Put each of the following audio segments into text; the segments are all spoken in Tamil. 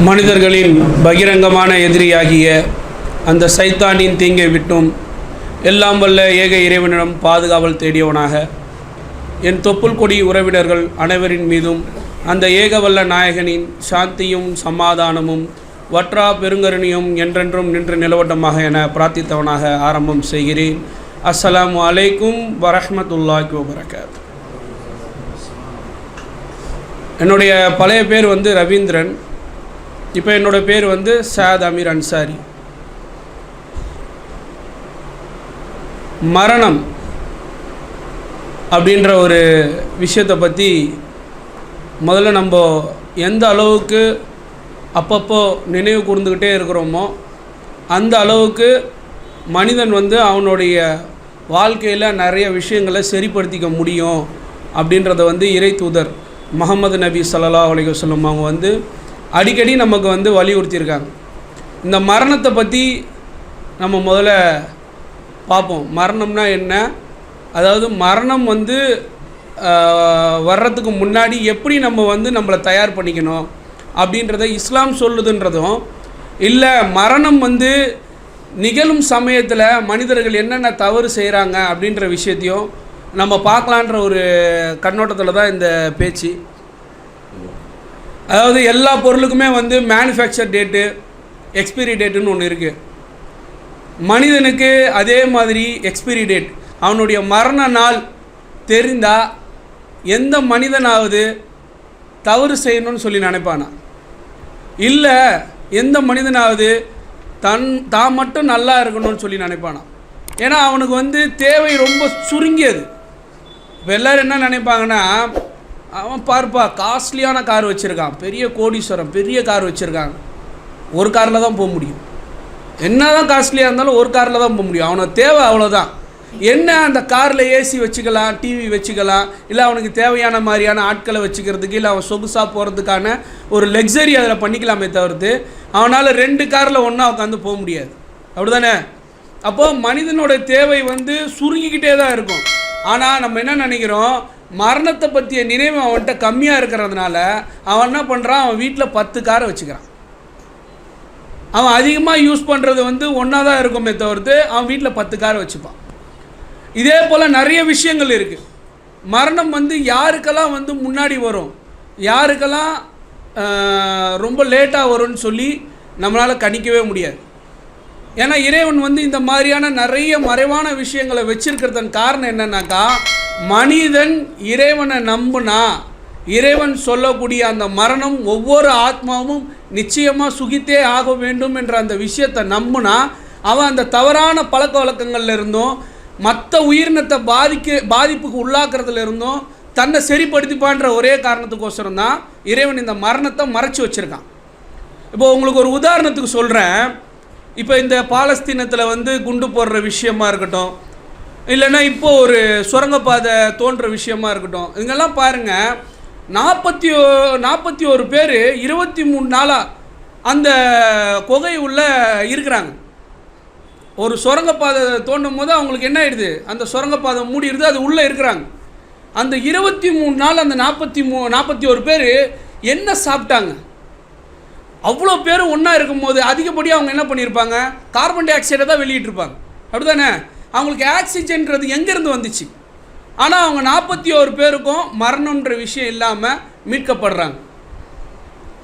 மனிதர்களின் பகிரங்கமான எதிரியாகிய அந்த சைத்தானின் தீங்கை விட்டும் எல்லாம் வல்ல ஏக இறைவனிடம் பாதுகாவல் தேடியவனாக. என் தொப்புள் கொடி உறவினர்கள் அனைவரின் மீதும் அந்த ஏகவல்ல நாயகனின் சாந்தியும் சமாதானமும் வற்றா பெருங்கருணியும் என்றென்றும் நின்று நிலவட்டமாக என பிரார்த்தித்தவனாக ஆரம்பம் செய்கிறேன். அஸ்ஸலாம் அலைக்கும் வரஹமத்துல்லாஹி வபரகாத். என்னுடைய பழைய பேர் வந்து ரவீந்திரன். இப்போ என்னோட பேர் வந்து சாத் அமீர் அன்சாரி. மரணம் அப்படின்ற ஒரு விஷயத்தை பற்றி முதல்ல நம்ம எந்த அளவுக்கு அப்பப்போ நினைவு கூர்ந்துக்கிட்டே இருக்கிறோமோ அந்த அளவுக்கு மனிதன் வந்து அவனுடைய வாழ்க்கையில் நிறைய விஷயங்களை சரிப்படுத்திக்க முடியும் அப்படின்றத வந்து இறை தூதர் முகமது நபி சல்லா அலைஹி வஸல்லம் அவங்க வந்து அடிக்கடி நமக்கு வந்து வலியுறுத்தியிருக்காங்க. இந்த மரணத்தை பற்றி நம்ம முதல்ல பார்ப்போம் மரணம்னா என்ன? அதாவது மரணம் வந்து வர்றதுக்கு முன்னாடி எப்படி நம்ம வந்து நம்மளை தயார் பண்ணிக்கணும் அப்படின்றத இஸ்லாம் சொல்லுதுன்றதும் இல்லை மரணம் வந்து நிகழும் சமயத்தில் மனிதர்கள் என்னென்ன தவறு செய்கிறாங்க அப்படின்ற விஷயத்தையும் நம்ம பார்க்கலான்ற ஒரு கண்ணோட்டத்தில் தான் இந்த பேச்சு. அதாவது எல்லா பொருளுக்குமே வந்து மேனுஃபேக்சர் டேட்டு எக்ஸ்பைரி டேட்டுன்னு ஒன்று இருக்குது மனிதனுக்கு அதே மாதிரி எக்ஸ்பிரி டேட் அவனுடைய மரண நாள் தெரிந்தால் எந்த மனிதனாவது தவறு செய்யணும்னு சொல்லி நினைப்பானா? இல்லை எந்த மனிதனாவது தன் தான் மட்டும் நல்லா இருக்கணும்னு சொல்லி நினைப்பானா? ஏன்னா அவனுக்கு வந்து தேவை ரொம்ப சுருங்கியது. இப்போ எல்லோரும் என்ன நினைப்பாங்கன்னா அவன் பார்ப்பா காஸ்ட்லியான கார் வச்சுருக்கான். பெரிய கோடீஸ்வரம் பெரிய கார் வச்சுருக்காங்க ஒரு காரில் தான் போக முடியும். என்ன தான் காஸ்ட்லியாக இருந்தாலும் ஒரு காரில் தான் போக முடியும். அவனுக்கு தேவை அவ்வளோதான் என்ன அந்த காரில் ஏசி வச்சுக்கலாம் டிவி வச்சுக்கலாம் இல்லை அவனுக்கு தேவையான மாதிரியான ஆட்களை வச்சுக்கிறதுக்கு இல்லை அவன் சொகுசாக போகிறதுக்கான ஒரு லக்ஸரி அதில் பண்ணிக்கலாமே தவிர்த்து அவனால் ரெண்டு காரில் ஒன்றா உட்காந்து போக முடியாது. அப்படிதானே? அப்போது மனிதனோட தேவை வந்து சுருங்கிக்கிட்டே தான் இருக்கும். ஆனால் நம்ம என்ன நினைக்கிறோம்? மரணத்தை பற்றிய நினைவு அவன்கிட்ட கம்மியாக இருக்கிறதுனால அவன் என்ன பண்ணுறான் அவன் வீட்டில் பத்து காரை வச்சுக்கிறான். அவன் அதிகமாக யூஸ் பண்ணுறது வந்து ஒன்றா தான் இருக்குமே தவிர்த்து அவன் வீட்டில் பத்து காரை வச்சுப்பான். இதே போல் நிறைய விஷயங்கள் இருக்குது மரணம் வந்து யாருக்கெல்லாம் வந்து முன்னாடி வரும்? யாருக்கெல்லாம் ரொம்ப லேட்டாக வரும்னு சொல்லி நம்மளால் கணிக்கவே முடியாது. ஏன்னா இறைவன் வந்து இந்த மாதிரியான நிறைய மறைவான விஷயங்களை வச்சிருக்கிறதன் காரணம் என்னன்னாக்கா மனிதன் இறைவனை நம்புனா. இறைவன் சொல்லக்கூடிய அந்த மரணம் ஒவ்வொரு ஆத்மாவும் நிச்சயமாக சுகித்தே ஆக வேண்டும் என்ற அந்த விஷயத்தை நம்புனா அவன் அந்த தவறான பழக்க வழக்கங்களில் இருந்தும் மற்ற உயிரினத்தை பாதிக்க பாதிப்புக்கு உள்ளாக்குறதுல இருந்தும் தன்னை சரிப்படுத்திப்பான்ற ஒரே காரணத்துக்கோசரம் தான் இறைவன் இந்த மரணத்தை மறைச்சி வச்சிருக்கான். இப்போ உங்களுக்கு ஒரு உதாரணத்துக்கு சொல்கிறேன் இப்போ இந்த பாலஸ்தீனத்தில் வந்து குண்டு போடுற விஷயமா இருக்கட்டும் இல்லைன்னா இப்போ ஒரு சுரங்கப்பாதை தோன்ற விஷயமா இருக்கட்டும் இதுங்கெல்லாம் பாருங்கள் நாற்பத்தி ஓ நாற்பத்தி ஒரு பேர் இருபத்தி மூணு நாளாக அந்த குகை உள்ளே இருக்கிறாங்க. ஒரு சுரங்கப்பாதை தோண்டும் போது அவங்களுக்கு என்ன ஆயிடுது? அந்த சுரங்கப்பாதை மூடிடுது அது உள்ளே இருக்கிறாங்க. அந்த இருபத்தி மூணு நாள் அந்த நாற்பத்தி மூ நாற்பத்தி ஒரு பேர் என்ன சாப்பிட்டாங்க? அவ்வளோ பேரும் ஒன்றா இருக்கும்போது அதிகப்படியாக அவங்க என்ன பண்ணியிருப்பாங்க கார்பன் டை ஆக்சைடை தான் வெளியிட்டிருப்பாங்க. அப்படி தானே அவங்களுக்கு ஆக்சிஜன்றது எங்கேருந்து வந்துச்சு? ஆனால் அவங்க நாற்பத்தி ஓரு பேருக்கும் மரணம்ன்ற விஷயம் இல்லாமல் மீட்கப்படுறாங்க.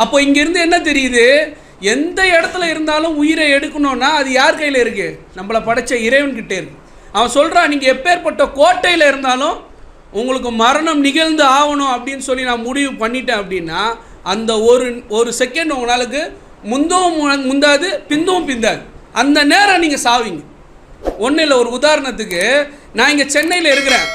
அப்போ இங்கேருந்து என்ன தெரியுது? எந்த இடத்துல இருந்தாலும் உயிரை எடுக்கணும்னா அது யார் கையில் இருக்கு? நம்மளை படைச்ச இறைவன்கிட்டே இருக்கு. அவன் சொல்கிறான் நீங்கள் எப்பேற்பட்ட கோட்டையில் இருந்தாலும் உங்களுக்கு மரணம் நிகழ்ந்து ஆகணும் அப்படின்னு சொல்லி நான் முடிவு பண்ணிட்டேன் அப்படின்னா அந்த ஒரு ஒரு செகண்ட் உங்களுக்கு முந்தவும் முந்தாது பிந்தவும் பிந்தாது. அந்த நேரம் நீங்கள் சாவீங்க. ஒன்றும் இல்லை ஒரு உதாரணத்துக்கு நான் இங்கே சென்னையில் இருக்கிறேன்.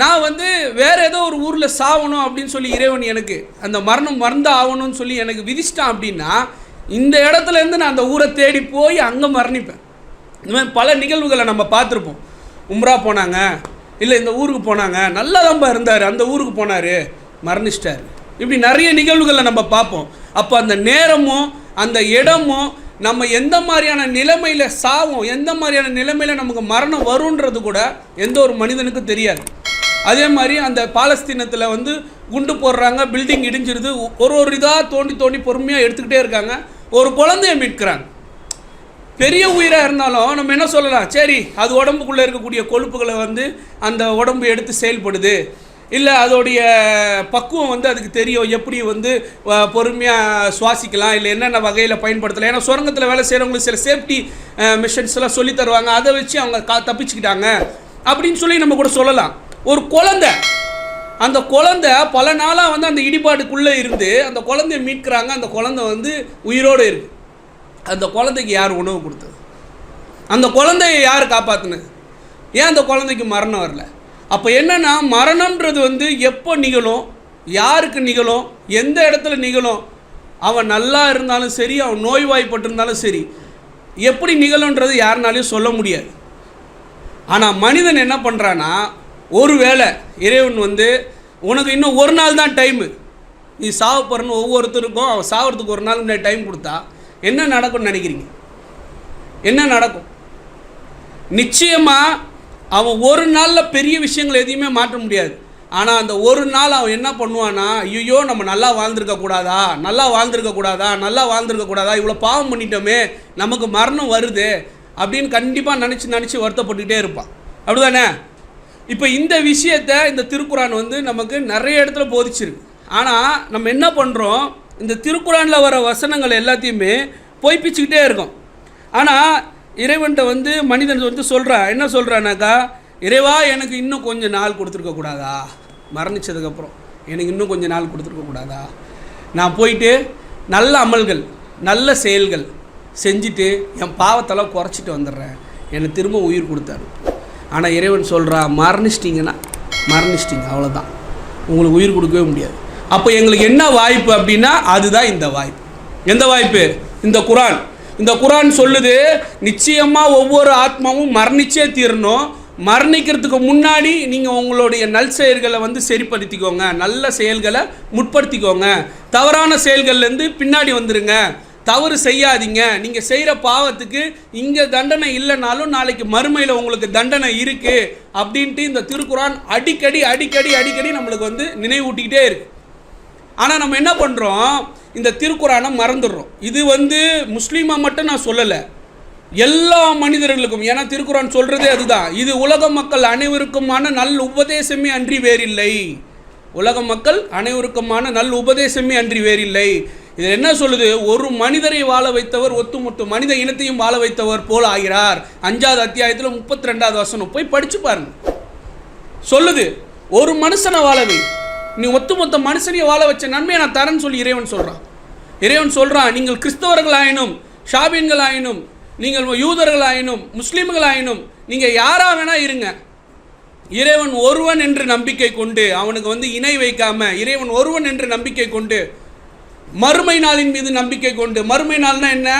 நான் வந்து வேறு ஏதோ ஒரு ஊரில் சாவணும் அப்படின்னு சொல்லி இறைவன் எனக்கு அந்த மரணம் மறந்து ஆகணும்னு சொல்லி எனக்கு விதிச்சிட்டான் அப்படின்னா இந்த இடத்துல இருந்து நான் அந்த ஊரை தேடி போய் அங்கே மரணிப்பேன். இந்த மாதிரி பல நிகழ்வுகளை நம்ம பார்த்துருப்போம். உம்ரா போனாங்க இல்லை இந்த ஊருக்கு போனாங்க நல்லா தான்ப்பா இருந்தார் அந்த ஊருக்கு போனார் மரணிச்சிட்டார். இப்படி நிறைய நிகழ்வுகளை நம்ம பார்ப்போம். அப்போ அந்த நேரமும் அந்த இடமும் நம்ம எந்த மாதிரியான நிலைமையில் சாவோம் எந்த மாதிரியான நிலைமையில் நமக்கு மரணம் வரும்ன்றது கூட எந்த ஒரு மனிதனுக்கும் தெரியாது. அதே மாதிரி அந்த பாலஸ்தீனத்தில் வந்து குண்டு போடுறாங்க பில்டிங் இடிஞ்சிருது. ஒரு ஒரு இதாக தோண்டி தோண்டி பொறுமையாக எடுத்துக்கிட்டே இருக்காங்க. ஒரு குழந்தைய மீட்கிறாங்க. பெரிய உயிராக இருந்தாலும் நம்ம என்ன சொல்லலாம்? சரி அது உடம்புக்குள்ளே இருக்கக்கூடிய கொழுப்புகளை வந்து அந்த உடம்பு எடுத்து செயல்படுது. இல்லை அதோடைய பக்குவம் வந்து அதுக்கு தெரியும். எப்படி வந்து பொறுமையாக சுவாசிக்கலாம் இல்லை என்னென்ன வகையில் பயன்படுத்தலாம். ஏன்னா சுரங்கத்தில் வேலை செய்கிறவங்களுக்கு சில சேஃப்டி மிஷின்ஸ்லாம் எல்லாம் சொல்லி தருவாங்க. அதை வச்சு அவங்க கா தப்பிச்சுக்கிட்டாங்க. அப்படின்னு சொல்லி நம்ம கூட சொல்லலாம். ஒரு குழந்தை. அந்த குழந்தை பல நாளாக வந்து அந்த இடிபாட்டுக்குள்ளே இருந்து அந்த குழந்தைய மீட்கிறாங்க. அந்த குழந்தை வந்து உயிரோடு இருக்குது அந்த குழந்தைக்கு யார் உணவு கொடுத்தது? அந்த குழந்தைய யார் காப்பாற்றினது ஏன் அந்த குழந்தைக்கு மரணம் வரல? அப்போ என்னென்னா மரணம்ன்றது வந்து எப்போ நிகழும்? யாருக்கு நிகழும்? எந்த இடத்துல நிகழும்? அவன் நல்லா இருந்தாலும் சரி அவன் நோய்வாய்ப்பட்டிருந்தாலும் சரி எப்படி நிகழும்ன்றது யாருனாலையும் சொல்ல முடியாது. ஆனால் மனிதன் என்ன பண்ணுறான்னா ஒருவேளை இறைவன் வந்து உனக்கு இன்னும் ஒரு நாள் தான் டைமு நீ சாவ போகிறன்னு ஒவ்வொருத்தருக்கும் அவன் சாவறதுக்கு ஒரு நாள் முன்னாடி டைம் கொடுத்தா என்ன நடக்கும்னு நினைக்கிறீங்க? என்ன நடக்கும்? நிச்சயமாக அவன் ஒரு நாளில் பெரிய விஷயங்கள் எதையுமே மாற்ற முடியாது. ஆனால் அந்த ஒரு நாள் அவன் என்ன பண்ணுவான்னா ஐயோ நம்ம நல்லா வாழ்ந்திருக்க கூடாதா? நல்லா வாழ்ந்திருக்க கூடாதா? நல்லா வாழ்ந்திருக்க கூடாதா? இவ்வளோ பாவம் பண்ணிட்டோமே நமக்கு மரணம் வருது அப்படின்னு கண்டிப்பாக நினச்சி நினச்சி வருத்தப்பட்டுக்கிட்டே இருப்பான். அப்படிதானே? இப்போ இந்த விஷயத்தை இந்த திருக்குறான் வந்து நமக்கு நிறைய இடத்துல போதிச்சிருக்கு. ஆனால் நம்ம என்ன பண்ணுறோம் இந்த திருக்குறானில் வர வசனங்கள் எல்லாத்தையுமே பொய்ப்பிச்சுக்கிட்டே இருக்கும். ஆனால் இறைவன்கிட்ட வந்து மனிதன் வந்து சொல்கிறான் என்ன சொல்கிறானாக்கா இறைவா எனக்கு இன்னும் கொஞ்சம் நாள் கொடுத்துருக்க கூடாதா? மரணிச்சதுக்கப்புறம் எனக்கு இன்னும் கொஞ்சம் நாள் கொடுத்துருக்க கூடாதா? நான் போயிட்டு நல்ல அமல்கள் நல்ல செயல்கள் செஞ்சுட்டு என் பாவத்தெல்லாம் குறைச்சிட்டு வந்துடுறேன். எனக்கு திரும்ப உயிர் கொடுத்தாரு. ஆனால் இறைவன் சொல்கிறா மரணிச்சிட்டிங்கன்னா மரணிச்சிட்டிங்க அவ்வளோதான் உங்களுக்கு உயிர் கொடுக்கவே முடியாது. அப்போ எங்களுக்கு என்ன வாய்ப்பு அப்படின்னா அதுதான் இந்த வாய்ப்பு. எந்த வாய்ப்பு? இந்த குரான். இந்த குரான் சொல்லுது நிச்சயமாக ஒவ்வொரு ஆத்மாவும் மரணிச்சே தீரணும். மரணிக்கிறதுக்கு முன்னாடி நீங்கள் உங்களுடைய நல் செயல்களை வந்து சரிப்படுத்திக்கோங்க. நல்ல செயல்களை முற்படுத்திக்கோங்க. தவறான செயல்கள்லேருந்து பின்னாடி வந்துடுங்க தவறு செய்யாதீங்க. நீங்கள் செய்கிற பாவத்துக்கு இங்கே தண்டனை இல்லைனாலும் நாளைக்கு மறுமையில் உங்களுக்கு தண்டனை இருக்குது அப்படின்ட்டு இந்த திருக்குறான் அடிக்கடி அடிக்கடி அடிக்கடி நம்மளுக்கு வந்து நினைவூட்டிக்கிட்டே இருக்குது ஆனால் நம்ம என்ன பண்ணுறோம் இந்த திருக்குறானை மறந்துடுறோம். இது வந்து முஸ்லீமாக மட்டும் நான் சொல்லலை. எல்லா மனிதர்களுக்கும் ஏன்னா திருக்குறான் சொல்கிறதே அதுதான். இது உலக மக்கள் அனைவருக்குமான நல் உபதேசமே அன்றி வேறில்லை. உலக மக்கள் அனைவருக்குமான நல் உபதேசமே அன்றி வேறில்லை. இது என்ன சொல்லுது? ஒரு மனிதரை வாழ வைத்தவர் ஒத்துமொத்த மனித இனத்தையும் வாழ வைத்தவர் போல் ஆகிறார். அஞ்சாவது அத்தியாயத்தில் முப்பத்தி ரெண்டாவது வசனம். போய் படிச்சு பாருங்க. சொல்லுது ஒரு மனுஷனை வாழவை நீ ஒத்துமொத்த மனுஷனையும் வாழ வச்ச நன்மையை நான் தரேன்னு சொல்லி இறைவன் சொல்கிறான் இறைவன் சொல்கிறான் நீங்கள் கிறிஸ்தவர்களாயினும் ஆயினும் ஷாபின்கள் ஆயினும் நீங்கள் யூதர்கள் ஆயினும் முஸ்லீம்கள் ஆயினும் நீங்கள் யாராக வேணா இருங்க. இறைவன் ஒருவன் என்று நம்பிக்கை கொண்டு அவனுக்கு வந்து இணை வைக்காம இறைவன் ஒருவன் என்று நம்பிக்கை கொண்டு மறுமை நாளின் மீது நம்பிக்கை கொண்டு மறுமை நாள்னா என்ன?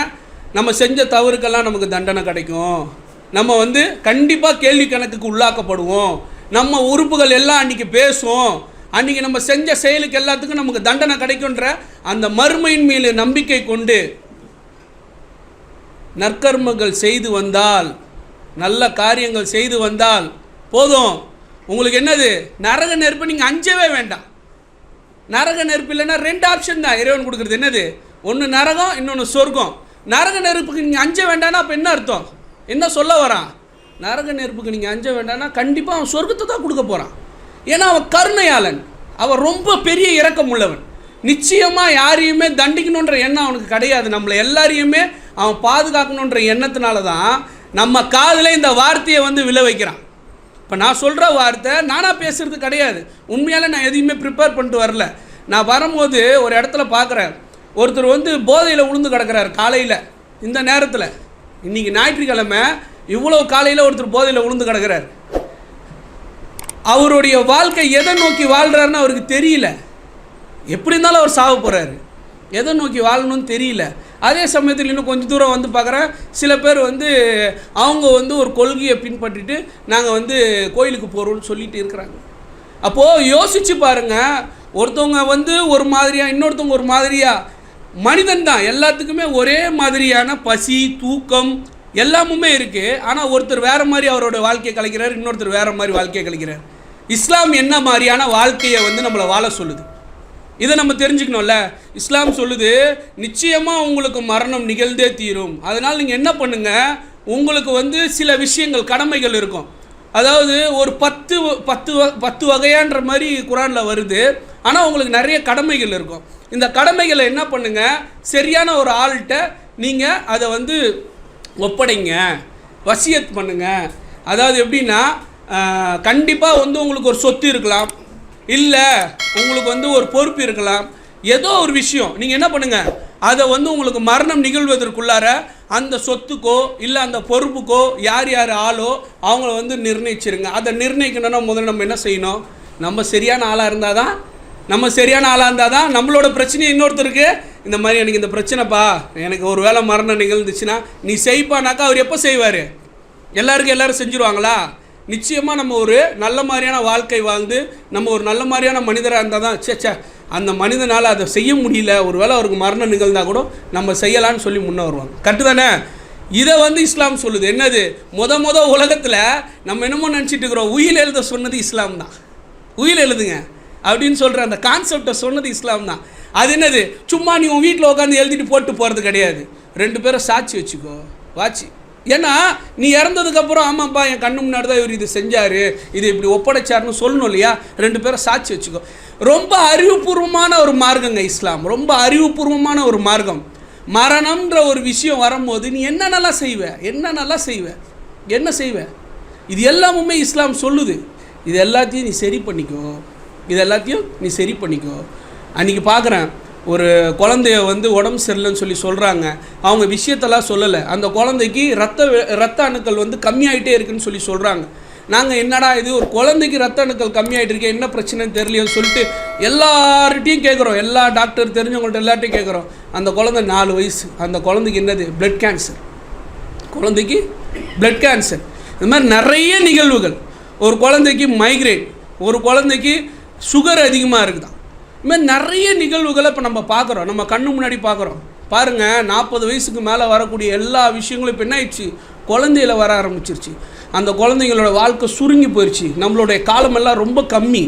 நம்ம செஞ்ச தவறுக்கெல்லாம் நமக்கு தண்டனை கிடைக்கும். நம்ம வந்து கண்டிப்பாக கேள்வி கணக்குக்கு உள்ளாக்கப்படுவோம். நம்ம உறுப்புகள் எல்லாம் அன்றைக்கி பேசும் அன்றைக்கி நம்ம செஞ்ச செயலுக்கு எல்லாத்துக்கும் நமக்கு தண்டனை கிடைக்குன்ற அந்த மறுமையின் மீது நம்பிக்கை கொண்டு நற்கர்மங்கள் செய்து வந்தால் நல்ல காரியங்கள் செய்து வந்தால் போதும். உங்களுக்கு என்னது? நரக நெருப்பு நீங்கள் அஞ்சவே வேண்டாம். நரக நெருப்பு இல்லைன்னா ரெண்டு ஆப்ஷன் தான். இறைவன் கொடுக்குறது. என்னது? ஒன்று நரகம் இன்னொன்று சொர்க்கம். நரக நெருப்புக்கு நீங்கள் அஞ்ச வேண்டாம்னா அப்போ என்ன அர்த்தம்? என்ன சொல்ல வரான்? நரக நெருப்புக்கு நீங்கள் அஞ்ச வேண்டாம்னா கண்டிப்பாக அவன் சொர்க்கத்தை தான் கொடுக்க போகிறான் ஏன்னா அவன் கருணையாளன். அவன் ரொம்ப பெரிய இறக்கம் உள்ளவன். நிச்சயமாக யாரையுமே தண்டிக்கணுன்ற எண்ணம் அவனுக்கு கிடையாது. நம்மளை எல்லாரையுமே அவன் பாதுகாக்கணுன்ற எண்ணத்தினால தான் நம்ம காதில் இந்த வார்த்தையை வந்து விளை வைக்கிறான் இப்போ நான் சொல்கிற வார்த்தை நானாக பேசுகிறது கிடையாது. உண்மையால் நான் எதையுமே ப்ரிப்பேர் பண்ணிட்டு வரல. நான் வரும்போது ஒரு இடத்துல பார்க்குறேன் ஒருத்தர் வந்து போதையில் உளுந்து கிடக்கிறார் காலையில். இந்த நேரத்தில். இன்றைக்கி ஞாயிற்றுக்கிழமை இவ்வளோ காலையில் ஒருத்தர் போதையில் உளுந்து கிடக்கிறார். அவருடைய வாழ்க்கை எதை நோக்கி வாழ்கிறாருன்னு அவருக்கு தெரியல. எப்படி இருந்தாலும் அவர் சாவ போகிறாரு எதை நோக்கி வாழணும்னு தெரியல. அதே சமயத்தில் இன்னும் கொஞ்சம் தூரம் வந்து பார்க்குறேன். சில பேர் வந்து அவங்க வந்து ஒரு கொள்கையை பின்பற்றிட்டு நாங்கள் வந்து கோயிலுக்கு போகிறோம்னு சொல்லிட்டு இருக்கிறாங்க. அப்போது யோசித்து பாருங்க. ஒருத்தவங்க வந்து ஒரு மாதிரியா இன்னொருத்தவங்க ஒரு மாதிரியா. மனிதன் தான். எல்லாத்துக்குமே ஒரே மாதிரியான பசி தூக்கம் எல்லாமுமே இருக்குது ஆனால் ஒருத்தர் வேறு மாதிரி அவரோட வாழ்க்கையை கழிக்கிறார் இன்னொருத்தர் வேறு மாதிரி வாழ்க்கையை கழிக்கிறார் இஸ்லாம் என்ன மாதிரியான வாழ்க்கையை வந்து நம்மளை வாழ சொல்லுது? இதை நம்ம தெரிஞ்சுக்கணும்ல. இஸ்லாம் சொல்லுது நிச்சயமாக உங்களுக்கு மரணம் நிகழ்ந்தே தீரும். அதனால் நீங்கள் என்ன பண்ணுங்கள் உங்களுக்கு வந்து சில விஷயங்கள் கடமைகள் இருக்கும். அதாவது ஒரு பத்து பத்து வ- பத்து வகையான்ற மாதிரி குரானில் வருது. ஆனால் உங்களுக்கு நிறைய கடமைகள் இருக்கும். இந்த கடமைகளை என்ன பண்ணுங்க சரியான ஒரு ஆள்கிட்ட நீங்கள் அதை வந்து ஒப்படைங்க. வசியத் பண்ணுங்கள் அதாவது எப்படின்னா கண்டிப்பாக வந்து உங்களுக்கு ஒரு சொத்து இருக்கலாம். இல்லை உங்களுக்கு வந்து ஒரு பொறுப்பு இருக்கலாம். ஏதோ ஒரு விஷயம் நீங்கள் என்ன பண்ணுங்க? அதை வந்து உங்களுக்கு மரணம் நிகழ்வதற்குள்ளார அந்த சொத்துக்கோ இல்லை அந்த பொறுப்புக்கோ யார் யார் ஆளோ அவங்கள வந்து நிர்ணயிச்சிருங்க. அதை நிர்ணயிக்கணும்னா முதல்ல நம்ம என்ன செய்யணும்? நம்ம சரியான ஆளாக இருந்தால் தான் நம்ம சரியான ஆளாக இருந்தால் தான் நம்மளோட பிரச்சனையை இன்னொருத்தருக்கு இந்த மாதிரி எனக்கு இந்த பிரச்சனைப்பா எனக்கு ஒரு வேளை மரணம் நிகழ்ந்துச்சுன்னா நீ செய்ப்பானாக்கா அவர் எப்போ செய்வார்? எல்லாருக்கும் எல்லாரும் செஞ்சுருவாங்களா? நிச்சயமாக நம்ம ஒரு நல்ல மாதிரியான வாழ்க்கை வாழ்ந்து நம்ம ஒரு நல்ல மாதிரியான மனிதராக இருந்தால் தான் சே சே அந்த மனிதனால் அதை செய்ய முடியல ஒரு வேளை அவருக்கு மரணம் நிகழ்ந்தால் கூட நம்ம செய்யலான்னு சொல்லி முன்னே வருவாங்க. கரெக்டு தானே? இதை வந்து இஸ்லாம் சொல்லுது. என்னது? முத முத உலகத்தில் நம்ம என்னமோ நினச்சிட்டு இருக்கிறோம் உயில் எழுத சொன்னது இஸ்லாம் தான். உயில் எழுதுங்க. அப்படின்னு சொல்கிற அந்த கான்செப்டை சொன்னது இஸ்லாம் தான். அது என்னது? சும்மா நீ உன் வீட்டில் உட்காந்து எழுதிட்டு போட்டு போகிறது கிடையாது. ரெண்டு பேரும் சாட்சி வச்சுக்கோ. வாட்சி. ஏன்னா நீ இறந்ததுக்கப்புறம் ஆமாப்பா என் கண்ணு முன்னாடி தான் இவர் இது செஞ்சார். இது இப்படி ஒப்படைச்சாருன்னு சொல்லணும் இல்லையா? ரெண்டு பேரும் சாட்சி வச்சுக்கோ. ரொம்ப அறிவுபூர்வமான ஒரு மார்க்கங்க இஸ்லாம். ரொம்ப அறிவுபூர்வமான ஒரு மார்க்கம். மரணம்ன்ற ஒரு விஷயம் வரும்போது நீ என்ன நல்லா செய்வ? என்ன நல்லா செய்வ? என்ன செய்வ? இது எல்லாமுமே இஸ்லாம் சொல்லுது. இது எல்லாத்தையும் நீ சரி பண்ணிக்கோ. இது எல்லாத்தையும் நீ சரி பண்ணிக்கோ. அன்றைக்கி பார்க்குறேன் ஒரு குழந்தைய வந்து உடம்பு சரியில்லைன்னு சொல்லி சொல்கிறாங்க அவங்க விஷயத்தெல்லாம் சொல்லலை. அந்த குழந்தைக்கு ரத்த ரத்த அணுக்கள் வந்து கம்மியாயிட்டே இருக்குன்னு சொல்லி சொல்கிறாங்க நாங்கள் என்னடா இது? ஒரு குழந்தைக்கு ரத்த அணுக்கள் கம்மியாயிட்டு இருக்கே என்ன பிரச்சனைன்னு தெரியலையோன்னு சொல்லிட்டு எல்லார்கிட்டையும் கேட்குறோம் எல்லா டாக்டர் தெரிஞ்சவங்கள்ட்ட எல்லார்ட்டையும் கேட்குறோம் அந்த குழந்தை நாலு வயசு. அந்த குழந்தைக்கு என்னது? பிளட் கேன்சர் குழந்தைக்கு பிளட் கேன்சர் இது மாதிரி நிறைய நிகழ்வுகள். ஒரு குழந்தைக்கு மைக்ரேன் ஒரு குழந்தைக்கு சுகர் அதிகமாக இருக்குதான். இதுமாதிரி நிறைய நிகழ்வுகளை இப்போ நம்ம பார்க்குறோம். நம்ம கண்ணு முன்னாடி பார்க்குறோம். பாருங்கள் நாற்பது வயசுக்கு மேலே வரக்கூடிய எல்லா விஷயங்களும் இப்போ என்ன ஆயிடுச்சு? குழந்தையில வர ஆரம்பிச்சிருச்சு. அந்த குழந்தைங்களோட வாழ்க்கை சுருங்கி போயிடுச்சு நம்மளுடைய காலமெல்லாம் ரொம்ப கம்மி.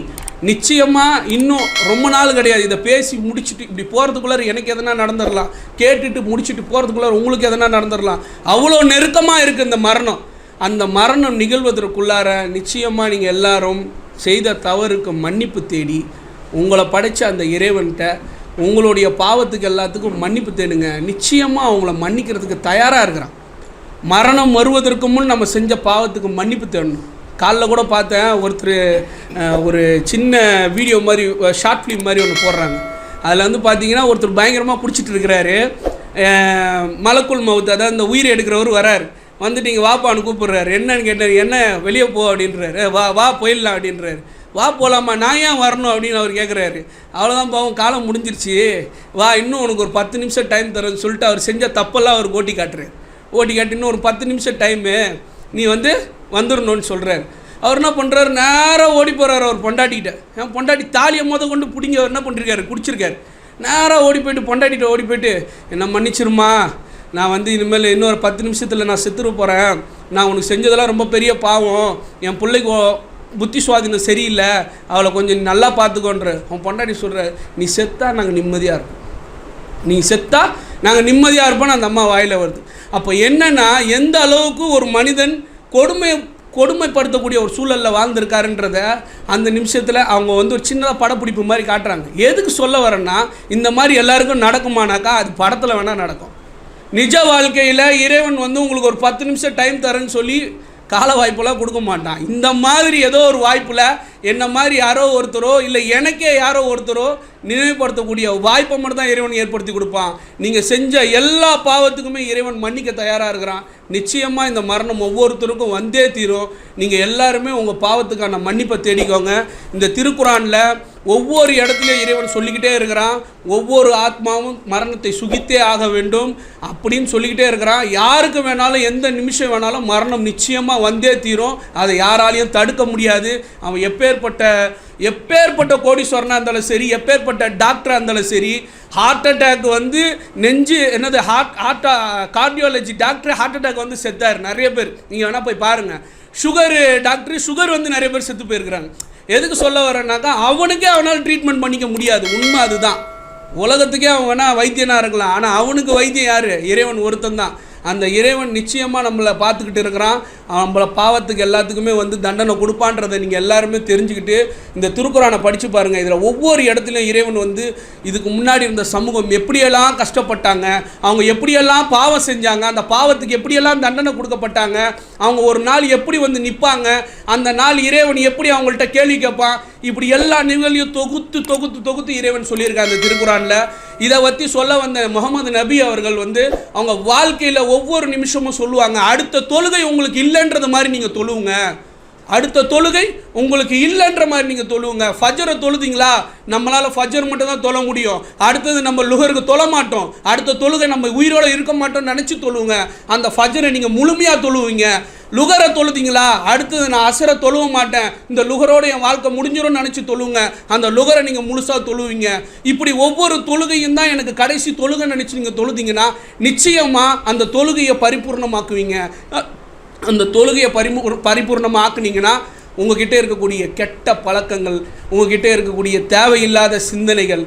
நிச்சயமாக இன்னும் ரொம்ப நாள் கிடையாது. இதை பேசி முடிச்சுட்டு இப்படி போகிறதுக்குள்ளே எனக்கு எதனா நடந்துடலாம். கேட்டுட்டு முடிச்சுட்டு போகிறதுக்குள்ளே உங்களுக்கு எதனா நடந்துடலாம். அவ்வளோ நெருக்கமாக இருக்குது இந்த மரணம். அந்த மரணம் நிகழ்வதற்குள்ளார நிச்சயமாக நீங்கள் எல்லாரும் செய்த தவறுக்கு மன்னிப்பு தேடி உங்களை படைச்ச அந்த இறைவன்கிட்ட உங்களுடைய பாவத்துக்கு எல்லாத்துக்கும் மன்னிப்பு தேடுங்க. நிச்சயமாக அவங்கள மன்னிக்கிறதுக்கு தயாராக இருக்கிறான். மரணம் வருவதற்கு முன் நம்ம செஞ்ச பாவத்துக்கு மன்னிப்பு தேடணும். காலைல கூட பார்த்தேன் ஒருத்தர் ஒரு சின்ன வீடியோ மாதிரி ஷார்ட் ஃபிலிம் மாதிரி ஒன்று போடுறாங்க. அதில் வந்து பார்த்தீங்கன்னா ஒருத்தர் பயங்கரமாக பிடிச்சிட்டு இருக்கிறாரு. மலக்குள் மவுத்து அதாவது இந்த உயிரை எடுக்கிறவர் வராரு. வந்துட்டு இங்கே வாப்பான்னு கூப்பிடுறாரு. என்னன்னு கேட்டார் என்ன வெளியே போ அப்படின்றாரு. வா வா போயிடலாம் அப்படின்றாரு. வா போகலாமா நான் ஏன் வரணும் அப்படின்னு அவர் கேட்குறாரு அவ்வளோதான் பாவம் காலம் முடிஞ்சிருச்சு. வா இன்னும் உனக்கு ஒரு பத்து நிமிஷம் டைம் தரேன்னு சொல்லிட்டு அவர் செஞ்ச தப்பெல்லாம் அவர் ஓட்டி காட்டுறாரு. ஓட்டி காட்டி இன்னும் ஒரு பத்து நிமிஷம் டைமு நீ வந்து வந்துடணும்னு சொல்கிறார் அவர் என்ன பண்ணுறாரு நேராக ஓடி போகிறாரு அவர் பொண்டாட்டிக்கிட்ட என் பொண்டாட்டி தாலியை மொதல் கொண்டு பிடிங்க அவர் என்ன பண்ணிருக்காரு? குடிச்சிருக்காரு. நேராக ஓடி போயிட்டு பொண்டாட்டிகிட்ட ஓடி போயிட்டு என்ன மன்னிச்சிருமா நான் வந்து இனிமேல் இன்னொரு பத்து நிமிஷத்தில் நான் செத்துரு போகிறேன் நான் உனக்கு செஞ்சதெல்லாம் ரொம்ப பெரிய பாவம். என் பிள்ளைக்கு ஓ- புத்தி சுவாதினம் சரியில்லை அவளை கொஞ்சம் நல்லா பார்த்துக்கோன்ற. அவன் பொண்டாட்டி சொல்கிற நீ செத்தா நாங்கள் நிம்மதியாக இருப்போம். நீ செத்தா நாங்கள் நிம்மதியாக இருப்போம்னு அந்த அம்மா வாயில் வருது. அப்போ என்னென்னா எந்த அளவுக்கு ஒரு மனிதன் கொடுமை கொடுமைப்படுத்தக்கூடிய ஒரு சூழலில் வாழ்ந்திருக்காருன்றத அந்த நிமிஷத்தில் அவங்க வந்து ஒரு சின்னதாக படப்பிடிப்பு மாதிரி காட்டுறாங்க. எதுக்கு சொல்ல வரேன்னா இந்த மாதிரி எல்லாருக்கும் நடக்குமானாக்கா அது படத்தில் வேணால் நடக்கும். நிஜ வாழ்க்கையில் இறைவன் வந்து உங்களுக்கு ஒரு பத்து நிமிஷம் டைம் தரேன்னு சொல்லி கால வாய்ப்பெல்லாம் கொடுக்க மாட்டான். இந்த மாதிரி ஏதோ ஒரு வாய்ப்பில் என்ன மாதிரி யாரோ ஒருத்தரோ இல்லை எனக்கே யாரோ ஒருத்தரோ நினைவுபடுத்தக்கூடிய வாய்ப்பை மட்டும் தான் இறைவன் ஏற்படுத்தி கொடுப்பான். நீங்கள் செஞ்ச எல்லா பாவத்துக்குமே இறைவன் மன்னிக்க தயாராக இருக்கிறான். நிச்சயமாக இந்த மரணம் ஒவ்வொருத்தருக்கும் வந்தே தீரும். நீங்கள் எல்லாருமே உங்கள் பாவத்துக்கான மன்னிப்பை தேடிக்கோங்க. இந்த திருக்குறானில் ஒவ்வொரு இடத்துலையும் இறைவன் சொல்லிக்கிட்டே இருக்கிறான். ஒவ்வொரு ஆத்மாவும் மரணத்தை சுகித்தே ஆக வேண்டும் அப்படின்னு சொல்லிக்கிட்டே இருக்கிறான். யாருக்கு வேணாலும் எந்த நிமிஷம் வேணாலும் மரணம் நிச்சயமாக வந்தே தீரும். அதை யாராலையும் தடுக்க முடியாது. அவன் எப்பேற்பட்ட எப்பேற்பட்ட கோடீஸ்வரனாக இருந்தாலும் சரி எப்பேற்பட்ட டாக்டராக இருந்தாலும் சரி ஹார்ட் அட்டாக் வந்து நெஞ்சு என்னது heart heart cardiology doctor heart attack வந்து செத்தார் நிறைய பேர். நீங்கள் வேணால் போய் பாருங்கள் சுகரு டாக்டர் சுகர் வந்து நிறைய பேர் செத்து போயிருக்கிறாங்க. எதுக்கு சொல்ல வரேன்னாக்கா அவனுக்கே அவனால் ட்ரீட்மெண்ட் பண்ணிக்க முடியாது. உண்மை அதுதான். உலகத்துக்கே அவன் வேணால் வைத்தியனாக இருக்கலாம். ஆனால் அவனுக்கு வைத்தியம் யார்? இறைவன் ஒருத்தன் தான். அந்த இறைவன் நிச்சயமாக நம்மளை பார்த்துக்கிட்டு இருக்கிறான். நம்மளை பாவத்துக்கு எல்லாத்துக்குமே வந்து தண்டனை கொடுப்பான்றதை நீங்கள் எல்லாருமே தெரிஞ்சுக்கிட்டு இந்த திருக்குறானை படித்து பாருங்கள் இதில் ஒவ்வொரு இடத்துலையும் இறைவன் வந்து இதுக்கு முன்னாடி இருந்த சமூகம் எப்படியெல்லாம் கஷ்டப்பட்டாங்க அவங்க எப்படியெல்லாம் பாவம் செஞ்சாங்க அந்த பாவத்துக்கு எப்படியெல்லாம் தண்டனை கொடுக்கப்பட்டாங்க அவங்க ஒரு நாள் எப்படி வந்து நிற்பாங்க அந்த நாள் இறைவன் எப்படி அவங்கள்ட்ட கேள்வி கேட்பான் இப்படி எல்லா நிகழ்வையும் தொகுத்து தொகுத்து தொகுத்து இறைவன் சொல்லியிருக்காங்க அந்த திருக்குறானில். இதை பற்றி சொல்ல வந்த முகமது நபி அவர்கள் வந்து அவங்க வாழ்க்கையில் ஒவ்வொரு நிமிஷமும் சொல்லுவாங்க அடுத்த தொழுகை உங்களுக்கு இல்லை இல்லைன்றது மாதிரி நீங்கள் தொழுவுங்க. அடுத்த தொழுகை உங்களுக்கு இல்லைன்ற மாதிரி நீங்கள் தொழுவுங்க. ஃபஜரை தொழுதிங்களா? நம்மளால் ஃபஜர் மட்டும் தான் தொழ முடியும். அடுத்தது நம்ம லுகருக்கு தொழ மாட்டோம். அடுத்த தொழுகை நம்ம உயிரோடு இருக்க மாட்டோம்னு நினச்சி தொழுவுங்க. அந்த ஃபஜரை நீங்கள் முழுமையாக தொழுவீங்க. லுகரை தொழுதிங்களா? அடுத்தது நான் அசரை தொழுவ மாட்டேன். இந்த லுகரோட என் வாழ்க்கை முடிஞ்சிடும்னு நினச்சி தொழுவுங்க. அந்த லுகரை நீங்கள் முழுசாக தொழுவீங்க. இப்படி ஒவ்வொரு தொழுகையும் தான் எனக்கு கடைசி தொழுகை நினச்சி நீங்கள் தொழுதிங்கன்னா நிச்சயமாக அந்த தொழுகையை பரிபூர்ணமாக்குவீங்க. அந்த தொழுகையை பரிமு பரிபூர்ணமாக ஆக்குனீங்கன்னா உங்ககிட்ட இருக்கக்கூடிய கெட்ட பழக்கங்கள் உங்ககிட்ட இருக்கக்கூடிய தேவையில்லாத சிந்தனைகள்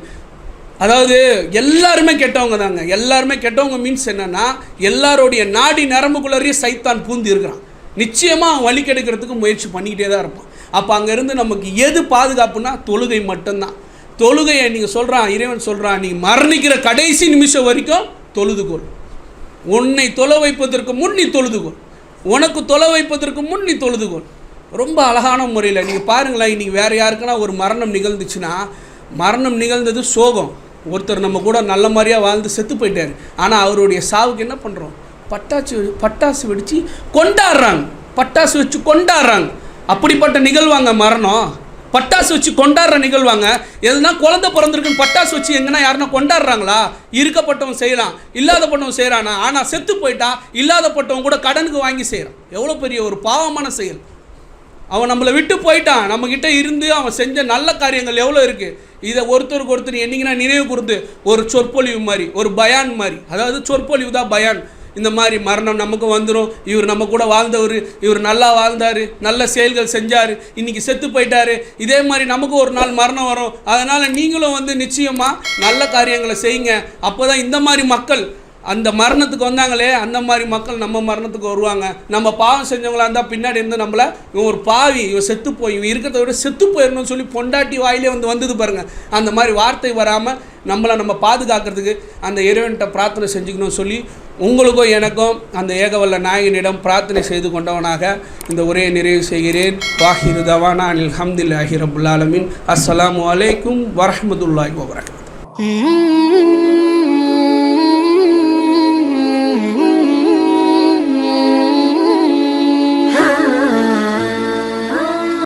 அதாவது எல்லாருமே கெட்டவங்க தாங்க. எல்லாருமே கெட்டவங்க மீன்ஸ் என்னன்னா எல்லாருடைய நாடி நரம்புக்குள்ளேயே சைத்தான் பூந்து இருக்கிறான். நிச்சயமாக அவன் வழி கெடுக்கிறதுக்கு முயற்சி பண்ணிக்கிட்டே தான் இருப்பான். அப்போ அங்கேருந்து நமக்கு எது பாதுகாப்புனா தொழுகை மட்டும்தான். தொழுகையை நீங்கள் சொல்கிறான் இறைவன் சொல்கிறான் நீ மரணிக்கிற கடைசி நிமிஷம் வரைக்கும் தொழுதுகோள். உன்னை தொலை வைப்பதற்கு முன் நீ தொழுதுகோள். உனக்கு தொலை வைப்பதற்கு முன் நீ தொழுதுகோள் ரொம்ப அழகான முறையில் நீங்கள் பாருங்களேன் இன்றைக்கி வேறு யாருக்குன்னா ஒரு மரணம் நிகழ்ந்துச்சுன்னா மரணம் நிகழ்ந்தது சோகம். ஒருத்தர் நம்ம கூட நல்ல மாதிரியாக வாழ்ந்து செத்து போயிட்டார். ஆனால் அவருடைய சாவுக்கு என்ன பண்ணுறோம் பட்டாசு பட்டாசு வெடித்து கொண்டாடுறாங்க. பட்டாசு வச்சு கொண்டாடுறாங்க. அப்படிப்பட்ட நிகழ்வாங்க மரணம். பட்டாசு வச்சு கொண்டாடுற நிகழ்வாங்க. எதுனா குழந்தை பிறந்திருக்குன்னு பட்டாசு வச்சு எங்கன்னா யாருன்னா கொண்டாடுறாங்களா? இருக்கப்பட்டவன் செய்கிறான் இல்லாதப்பட்டவன் செய்கிறானா ஆனால் செத்து போயிட்டா இல்லாதப்பட்டவன் கூட கடனுக்கு வாங்கி செய்கிறான் எவ்வளோ பெரிய ஒரு பாவமான செயல். அவன் நம்மளை விட்டு போயிட்டான். நம்மக்கிட்ட இருந்து அவன் செஞ்ச நல்ல காரியங்கள் எவ்வளோ இருக்குது இதை ஒருத்தருக்கு ஒருத்தர் என்னைக்குன்னா நினைவு கொடுத்து ஒரு சொற்பொழிவு மாதிரி ஒரு பயான் மாதிரி. அதாவது சொற்பொழிவு தான் பயான். இந்த மாதிரி மரணம் நமக்கு வந்துடும் இவர் நம்ம கூட வாழ்ந்தவர். இவர் நல்லா வாழ்ந்தார். நல்ல செயல்கள் செஞ்சார். இன்றைக்கி செத்து போயிட்டாரு. இதே மாதிரி நமக்கு ஒரு நாள் மரணம் வரும். அதனால் நீங்களும் வந்து நிச்சயமாக நல்ல காரியங்களை செய்யுங்க. அப்போ தான் இந்த மாதிரி மக்கள் அந்த மரணத்துக்கு வந்தாங்களே அந்த மாதிரி மக்கள் நம்ம மரணத்துக்கு வருவாங்க. நம்ம பாவம் செஞ்சவங்களா இருந்தால் பின்னாடி இருந்து நம்மளை இவன் ஒரு பாவி இவன் செத்து போய் இவன் இருக்கிறத விட செத்து போயிடணும்னு சொல்லி பொண்டாட்டி வாயிலே வந்து வந்தது பாருங்கள் அந்த மாதிரி வார்த்தை வராமல் நம்மளை நம்ம பாதுகாக்கிறதுக்கு அந்த இறைவன்கிட்ட பிரார்த்தனை செஞ்சுக்கணும்னு சொல்லி உங்களுக்கும் எனக்கும் அந்த ஏகவல்ல நாயகனிடம் பிரார்த்தனை செய்து கொண்டவனாக இந்த உரையை நிறைவு செய்கிறேன். வாஹிரு தவானா அனில் ஹம்துல்லாஹி ரபுல்லாலமின் அஸ்ஸலாமு அலைக்கும் வரஹமத்துல்லாஹி வபரகாத். Mm-hmm.